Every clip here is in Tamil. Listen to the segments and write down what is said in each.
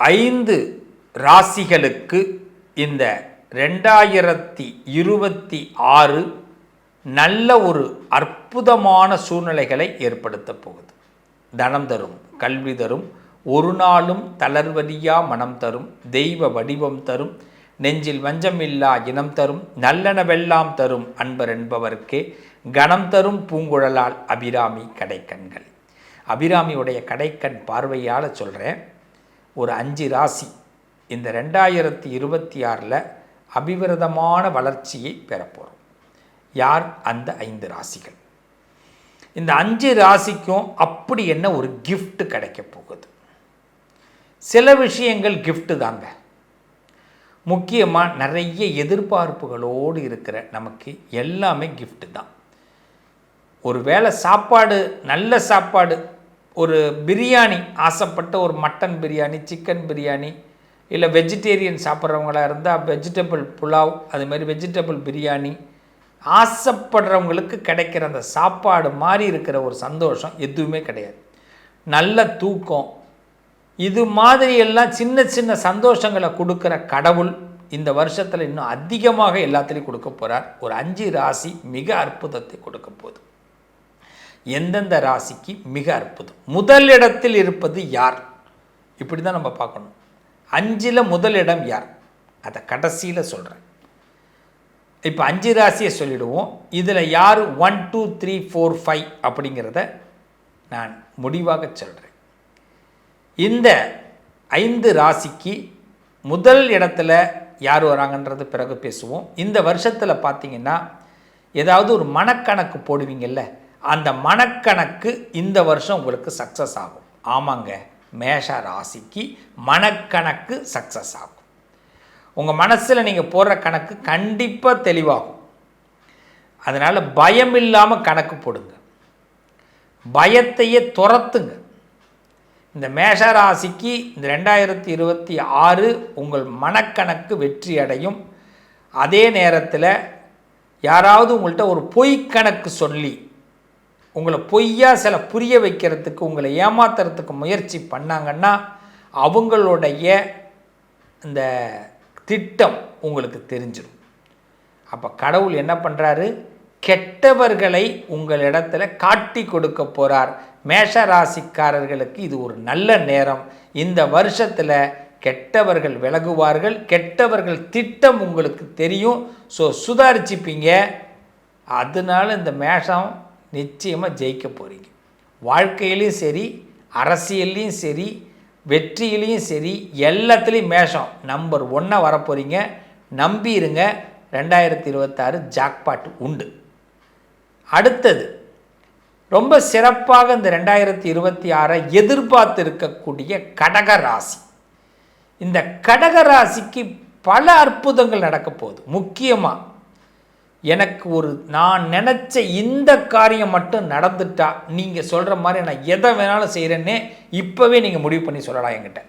ஐந்து ராசிகளுக்கு இந்த ரெண்டாயிரத்தி இருபத்தி ஆறு நல்ல ஒரு அற்புதமான சூழ்நிலைகளை ஏற்படுத்த போகுது. தனம் தரும் கல்வி தரும் ஒரு நாளும் தளர்வதியா மனம் தரும் தெய்வ வடிவம் தரும் நெஞ்சில் வஞ்சமில்லா இனம் தரும் நல்லனவெல்லாம் தரும் அன்பர் என்பவர்க்கே கணம் தரும் பூங்குழலால் அபிராமி கடைக்கண்கள். அபிராமியுடைய கடைக்கண் பார்வையால் சொல்கிறேன் ஒரு அஞ்சு ராசி. இந்த ரெண்டாயிரத்தி இருபத்தி ஆறில் அபிவிரதமான வளர்ச்சியை பெறப்போகிறோம் யார்? அந்த ஐந்து ராசிகள். இந்த அஞ்சு ராசிக்கும் அப்படி என்ன ஒரு கிஃப்ட் கிடைக்க போகுது? சில விஷயங்கள் கிஃப்ட்டு தாங்க. முக்கியமாக நிறைய எதிர்பார்ப்புகளோடு இருக்கிற நமக்கு எல்லாமே கிஃப்ட்டு தான். ஒரு வேளை சாப்பாடு நல்ல சாப்பாடு ஒரு பிரியாணி ஆசைப்பட்ட ஒரு மட்டன் பிரியாணி சிக்கன் பிரியாணி இல்லை வெஜிடேரியன் சாப்பிட்றவங்களா இருந்தால் வெஜிடபிள் புலாவ் அதுமாரி வெஜிடபிள் பிரியாணி ஆசைப்படுறவங்களுக்கு கிடைக்கிற அந்த சாப்பாடு மாதிரி இருக்கிற ஒரு சந்தோஷம் எதுவுமே கிடையாது. நல்ல தூக்கம் இது மாதிரி எல்லாம் சின்ன சின்ன சந்தோஷங்களை கொடுக்குற கடவுள் இந்த வருஷத்தில் இன்னும் அதிகமாக எல்லாத்துலேயும் கொடுக்க போகிறார் ஒரு அஞ்சு ராசி மிக அற்புதத்தை கொடுக்க போகுது. எந்தெந்த ராசிக்கு மிக அற்புதம்? முதல் இடத்தில் இருப்பது யார்? இப்படி தான் நம்ம பார்க்கணும். அஞ்சில் முதல் இடம் யார்? அதை கடைசியில் சொல்கிறேன் இப்போ அஞ்சு ராசியை சொல்லிடுவோம். இதில் யார்? One two three four five அப்படிங்கிறத நான் முடிவாக சொல்கிறேன் இந்த ஐந்து ராசிக்கு முதல் இடத்துல யார் வராங்கன்றது பிறகு பேசுவோம். இந்த வருஷத்தில் பார்த்தீங்கன்னா ஏதாவது ஒரு மனக்கணக்கு போடுவீங்கள்ல அந்த மனக்கணக்கு இந்த வருஷம் உங்களுக்கு சக்ஸஸ் ஆகும். ஆமாங்க மேஷ ராசிக்கு மனக்கணக்கு சக்ஸஸ் ஆகும். உங்கள் மனசில் நீங்கள் போடுற கணக்கு கண்டிப்பாக தெளிவாகும். அதனால் பயம் இல்லாமல் கணக்கு போடுங்க. பயத்தையே துரத்துங்க. இந்த மேஷ ராசிக்கு இந்த ரெண்டாயிரத்தி இருபத்தி ஆறு உங்கள் மனக்கணக்கு வெற்றி அடையும். அதே நேரத்தில் யாராவது உங்கள்கிட்ட ஒரு பொய் கணக்கு சொல்லி உங்களை பொய்யா சில புரிய வைக்கிறதுக்கு உங்களை ஏமாத்துறதுக்கு முயற்சி பண்ணாங்கன்னா அவங்களுடைய இந்த திட்டம் உங்களுக்கு தெரிஞ்சிடும் அப்போ கடவுள் என்ன பண்ணுறாரு கெட்டவர்களை உங்களிடத்துல காட்டி கொடுக்க போகிறார் மேஷ ராசிக்காரர்களுக்கு இது ஒரு நல்ல நேரம். இந்த வருஷத்தில் கெட்டவர்கள் விலகுவார்கள். கெட்டவர்கள் திட்டம் உங்களுக்கு தெரியும். ஸோ சுதாரிச்சுப்பீங்க. அதனால இந்த மேஷம் நிச்சயமாக ஜெயிக்க போகிறீங்க வாழ்க்கையிலையும் சரி அரசியல்லையும் சரி வெற்றியிலையும் சரி எல்லாத்துலேயும் மேஷம். நம்பர் ஒன்னாக வரப்போகிறீங்க நம்பிடுங்க ரெண்டாயிரத்தி இருபத்தாறு ஜாக்பாட் உண்டு. அடுத்தது ரொம்ப சிறப்பாக இந்த ரெண்டாயிரத்தி இருபத்தி ஆறை எதிர்பார்த்து இருக்கக்கூடிய கடக ராசி. இந்த கடக ராசிக்கு பல அற்புதங்கள் நடக்க போகுது. முக்கியமாக எனக்கு ஒரு நான் நினச்ச இந்த காரியம் மட்டும் நடந்துட்டா நீங்கள் சொல்கிற மாதிரி நான் எதை வேணாலும் செய்கிறேன்னே இப்போவே நீங்கள் முடிவு பண்ணி சொல்லலாம் என்கிட்ட.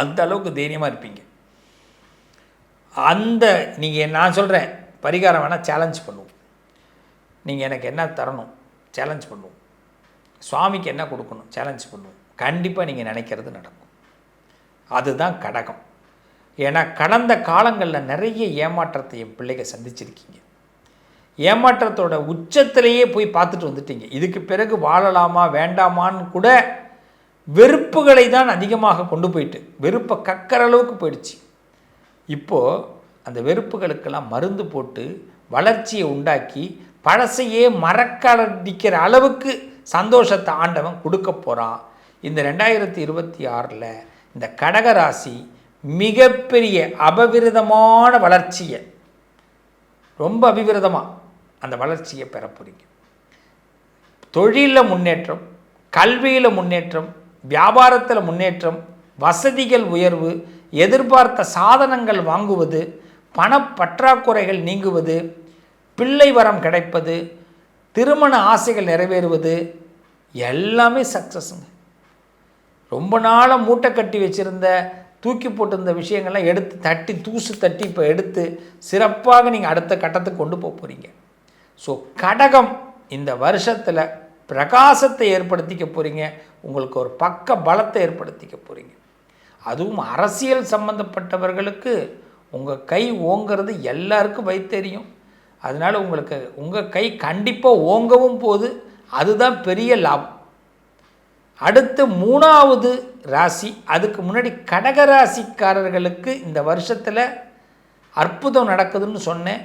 அந்த அளவுக்கு தைரியமாக இருப்பீங்க. அந்த நீங்கள் நான் சொல்கிறேன் பரிகாரம் வேணால் சேலஞ்ச் பண்ணுவோம். நீங்கள் எனக்கு என்ன தரணும் சேலஞ்ச் பண்ணுவோம். சுவாமிக்கு என்ன கொடுக்கணும் சேலஞ்ச் பண்ணுவோம். கண்டிப்பாக நீங்கள் நினைக்கிறது நடக்கும். அதுதான் கடகம். ஏன்னா கடந்த காலங்களில் நிறைய ஏமாற்றத்தை என் பிள்ளைங்க சந்திச்சிருக்கீங்க. ஏமாற்றத்தோட உச்சத்திலேயே போய் பார்த்துட்டு வந்துட்டீங்க. இதுக்கு பிறகு வாழலாமா வேண்டாமான்னு கூட வெறுப்புகளை தான் அதிகமாக கொண்டு போயிட்டு வெறுப்பை கக்கிற அளவுக்கு போயிடுச்சு. இப்போது அந்த வெறுப்புகளுக்கெல்லாம் மருந்து போட்டு வளர்ச்சியை உண்டாக்கி பழசையே மறக்கடிக்கிற அளவுக்கு சந்தோஷத்தை ஆண்டவன் கொடுக்க போகிறான் இந்த ரெண்டாயிரத்தி இருபத்தி ஆறில் இந்த கடகராசி மிகப்பெரிய அபவிரதமான வளர்ச்சியை ரொம்ப அபிவிரதமாக அந்த வளர்ச்சியை பெற போகிறீங்க தொழிலில் முன்னேற்றம் கல்வியில் முன்னேற்றம் வியாபாரத்தில் முன்னேற்றம் வசதிகள் உயர்வு எதிர்பார்த்த சாதனங்கள் வாங்குவது பணப்பற்றாக்குறைகள் நீங்குவது பிள்ளை வரம் கிடைப்பது திருமண ஆசைகள் நிறைவேறுவது எல்லாமே சக்ஸஸுங்க ரொம்ப நாளாக மூட்டை கட்டி வச்சுருந்த தூக்கி போட்டிருந்த விஷயங்கள்லாம் எடுத்து தட்டி தூசு தட்டி இப்போ எடுத்து சிறப்பாக நீங்கள் அடுத்த கட்டத்துக்கு கொண்டு போக போகிறீங்க ஸோ கடகம் இந்த வருஷத்தில் பிரகாசத்தை ஏற்படுத்திக்க போகிறீங்க உங்களுக்கு ஒரு பக்க பலத்தை ஏற்படுத்திக்க போகிறீங்க அதுவும் அரசியல் சம்மந்தப்பட்டவர்களுக்கு உங்கள் கை ஓங்கிறது எல்லாருக்கும் வைத்தெரியும் அதனால் உங்களுக்கு உங்கள் கை கண்டிப்பாக ஓங்கவும் போது அதுதான் பெரிய லாபம். அடுத்து மூணாவது ராசி அதுக்கு முன்னாடி கடக ராசிக்காரர்களுக்கு இந்த வருஷத்தில் அற்புதம் நடக்குதுன்னு சொன்னேன்.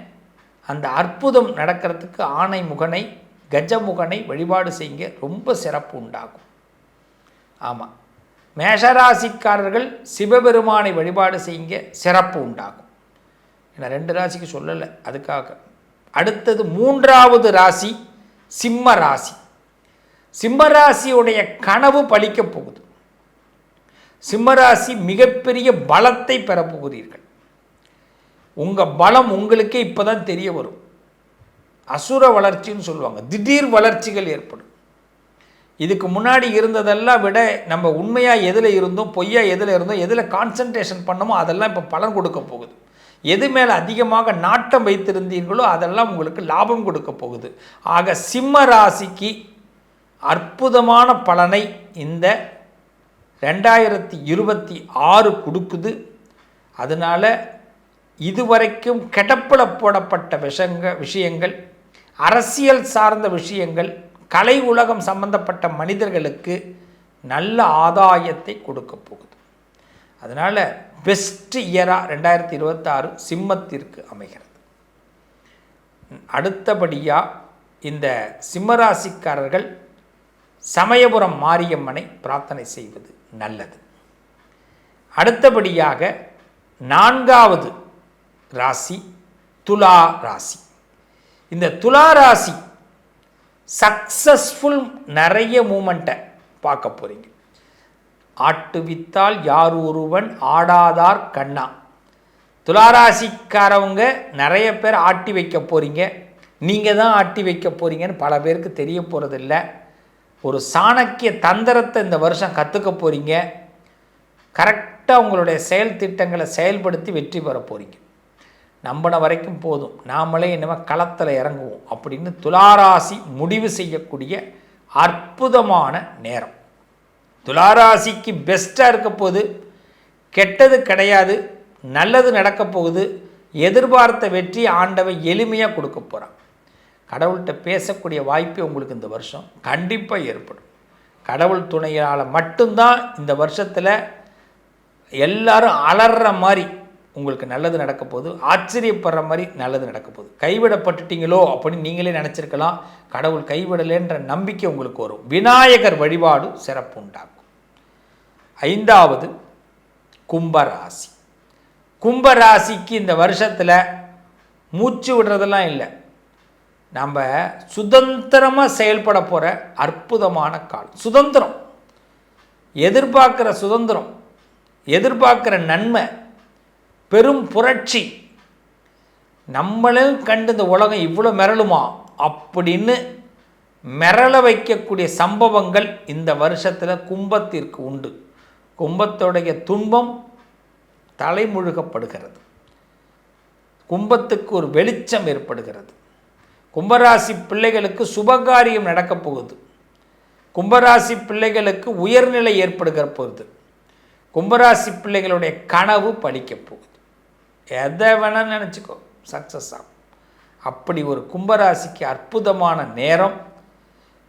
அந்த அற்புதம் நடக்கிறதுக்கு ஆணை முகனை கஜமுகனை வழிபாடு செய்யுங்க ரொம்ப சிறப்பு உண்டாகும். ஆமாம் மேஷராசிக்காரர்கள் சிவபெருமானை வழிபாடு செய்யுங்க சிறப்பு உண்டாகும். ஏன்னா ரெண்டு ராசிக்கு சொல்லலை அதுக்காக. அடுத்தது மூன்றாவது ராசி சிம்ம ராசி. சிம்மராசியுடைய கனவு பலிக்கப் போகுது. சிம்மராசி மிகப்பெரிய பலத்தை பெறப்போகிறீர்கள் உங்கள் பலம் உங்களுக்கே இப்போ தான் தெரிய வரும். அசுர வளர்ச்சின்னு சொல்லுவாங்க. திடீர் வளர்ச்சிகள் ஏற்படும். இதுக்கு முன்னாடி இருந்ததெல்லாம் விட நம்ம உண்மையாக எதில் இருந்தோம் பொய்யா எதில் இருந்தோம் எதில் கான்சன்ட்ரேஷன் பண்ணமோ அதெல்லாம் இப்போ பலன் கொடுக்க போகுது. எது மேலே அதிகமாக நாட்டம் வைத்திருந்தீர்களோ அதெல்லாம் உங்களுக்கு லாபம் கொடுக்க போகுது. ஆக சிம்ம ராசிக்கு அற்புதமான பலனை இந்த ரெண்டாயிரத்தி இருபத்தி ஆறு கொடுக்குது. அதனால் இதுவரைக்கும் கெடப்பில் போடப்பட்ட விஷங்க விஷயங்கள் அரசியல் சார்ந்த விஷயங்கள் கலை உலகம் சம்பந்தப்பட்ட மனிதர்களுக்கு நல்ல ஆதாயத்தை கொடுக்க போகுது. அதனால் பெஸ்ட் இயராக ரெண்டாயிரத்தி இருபத்தாறு சிம்மத்திற்கு அமைகிறது. அடுத்தபடியாக இந்த சிம்மராசிக்காரர்கள் சமயபுரம் மாரியம்மனை பிரார்த்தனை செய்வது நல்லது. அடுத்தபடியாக நான்காவது ராசி துலா ராசி. இந்த துலா ராசி சக்சஸ்ஃபுல் நிறைய மூமெண்ட்டை பார்க்க போகிறீங்க ஆட்டு வித்தால் யார் ஒருவன் ஆடாதார் கண்ணா. துளாராசிக்காரவங்க நிறைய பேர் ஆட்டி வைக்க போகிறீங்க நீங்கள் தான் ஆட்டி வைக்க போகிறீங்கன்னு பல பேருக்கு தெரிய போகிறதில்ல ஒரு சாணக்கிய தந்திரத்தை இந்த வருஷம் கற்றுக்க போகிறீங்க கரெக்டாக உங்களுடைய செயல் திட்டங்களை செயல்படுத்தி வெற்றி பெற போகிறீங்க நம்பின வரைக்கும் போதும். நாமளே என்னமோ களத்தில் இறங்குவோம் அப்படின்னு துளாராசி முடிவு செய்யக்கூடிய அற்புதமான நேரம். துளாராசிக்கு பெஸ்ட்டாக இருக்க போது கெட்டது கிடையாது. நல்லது நடக்க போகுது. எதிர்பார்த்த வெற்றி ஆண்டவை எளிமையாக கொடுக்க போகிறான் கடவுள்கிட்ட பேசக்கூடிய வாய்ப்பு உங்களுக்கு இந்த வருஷம் கண்டிப்பாக ஏற்படும். கடவுள் துணையால் மட்டும்தான் இந்த வருஷத்தில் எல்லாரும் அலற மாதிரி உங்களுக்கு நல்லது நடக்க போகுது ஆச்சரியப்படுற மாதிரி நல்லது நடக்க போகுது கைவிடப்பட்டுட்டீங்களோ அப்படின்னு நீங்களே நினச்சிருக்கலாம். கடவுள் கைவிடலைன்ற நம்பிக்கை உங்களுக்கு வரும். விநாயகர் வழிபாடு சிறப்பு உண்டாகும் ஐந்தாவது கும்பராசி. கும்பராசிக்கு இந்த வருஷத்தில் மூச்சு விடுறதெல்லாம் இல்லை. நம்ம சுதந்திரமாக செயல்பட போகிற அற்புதமான காலம் சுதந்திரம். எதிர்பார்க்குற சுதந்திரம் எதிர்பார்க்குற நன்மை பெரும் புரட்சி. நம்மளும் கண்டு இந்த உலகம் இவ்வளோ மிரளுமா? அப்படின்னு மிரள வைக்கக்கூடிய சம்பவங்கள் இந்த வருஷத்தில் கும்பத்திற்கு உண்டு. கும்பத்துடைய துன்பம் தலைமுழுகப்படுகிறது. கும்பத்துக்கு ஒரு வெளிச்சம் ஏற்படுகிறது. கும்பராசி பிள்ளைகளுக்கு சுபகாரியம் நடக்கப் போகுது. கும்பராசி பிள்ளைகளுக்கு உயர்நிலை ஏற்படுகிற போகுது கும்பராசி பிள்ளைகளுடைய கனவு பழிக்க போகுது. எதை வேணால் நினச்சிக்கோ. சக்ஸஸ் ஆகும் அப்படி ஒரு கும்பராசிக்கு அற்புதமான நேரம்.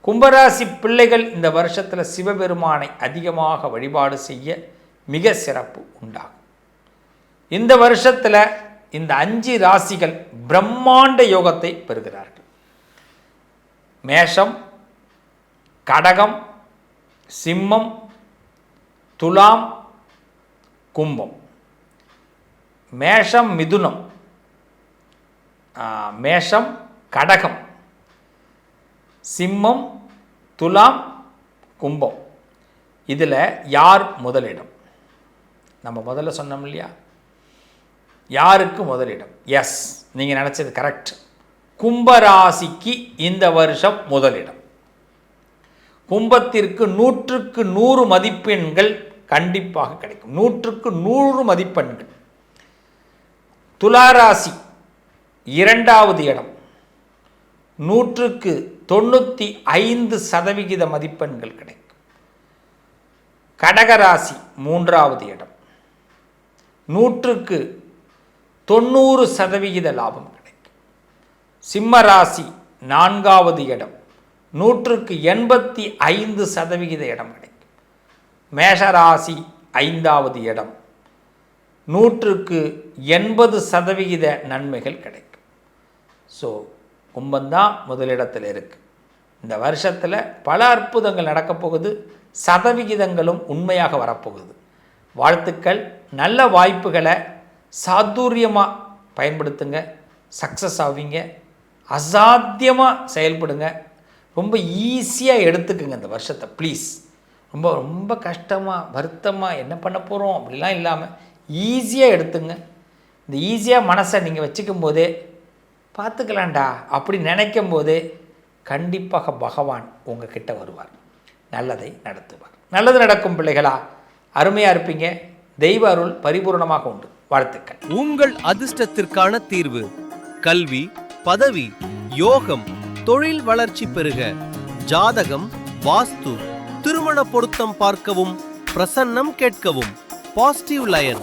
கும்பராசி பிள்ளைகள் இந்த வருஷத்தில் சிவபெருமானை அதிகமாக வழிபாடு செய்ய மிக சிறப்பு உண்டாகும். இந்த வருஷத்தில் இந்த அஞ்சு ராசிகள் பிரம்மாண்ட யோகத்தை பெறுகிறார்கள். மேஷம் கடகம் சிம்மம் துலாம் கும்பம். மேஷம் மிதுனம். மேஷம் கடகம். சிம்மம் துலாம் கும்பம். இதில் யார் முதலிடம்? நம்ம முதல்ல சொன்னோம் இல்லையா? யாருக்கு முதலிடம்? எஸ் நீங்கள் நினச்சது கரெக்ட் கும்பராசிக்கு இந்த வருஷம் முதலிடம். கும்பத்திற்கு நூற்றுக்கு நூறு மதிப்பெண்கள் கண்டிப்பாக கிடைக்கும். நூற்றுக்கு நூறு மதிப்பெண்கள். துளாராசி இரண்டாவது இடம். நூற்றுக்கு தொண்ணூற்றி ஐந்து சதவிகித மதிப்பெண்கள் கிடைக்கும். கடகராசி மூன்றாவது இடம். நூற்றுக்கு தொண்ணூறு சதவிகித லாபம் கிடைக்கும். சிம்ம ராசி நான்காவது இடம். நூற்றுக்கு எண்பத்தி ஐந்து சதவிகித இடம் கிடைக்கும். மேஷராசி ஐந்தாவது இடம். நூற்றுக்கு எண்பது சதவிகித நன்மைகள் கிடைக்கும். ஸோ கும்பந்தான் முதலிடத்தில் இருக்குது இந்த வருஷத்தில் பல அற்புதங்கள் நடக்கப் போகுது சதவிகிதங்களும் உண்மையாக வரப்போகுது. வாழ்த்துக்கள் நல்ல வாய்ப்புகளை சாதுரியமாக பயன்படுத்துங்க சக்ஸஸ் ஆவீங்க அசாத்தியமாக செயல்படுங்க. ரொம்ப ஈஸியாக எடுத்துக்குங்க இந்த வருஷத்தை ப்ளீஸ் ரொம்ப ரொம்ப கஷ்டமாக வருத்தமாக என்ன பண்ண போகிறோம் அப்படிலாம் இல்லாமல் ஈஸியாக எடுத்துங்க. இந்த ஈஸியாக மனசை நீங்கள் வச்சுக்கும் போது பார்த்துக்கலாம்டா அப்படி நினைக்கும் போதே கண்டிப்பாக பகவான் உங்ககிட்ட வருவார். நல்லதை நடத்துவார். நல்லது நடக்கும் பிள்ளைகளா அருமையாக இருப்பீங்க. தெய்வ அருள் பரிபூர்ணமாக உண்டு. வாழ்த்துக்கள். உங்கள் அதிர்ஷ்டத்திற்கான தீர்வு கல்வி பதவி யோகம் தொழில் வளர்ச்சி பெருக ஜாதகம் வாஸ்து திருமண பொருத்தம் பார்க்கவும் பிரசன்னம் கேட்கவும் positive lion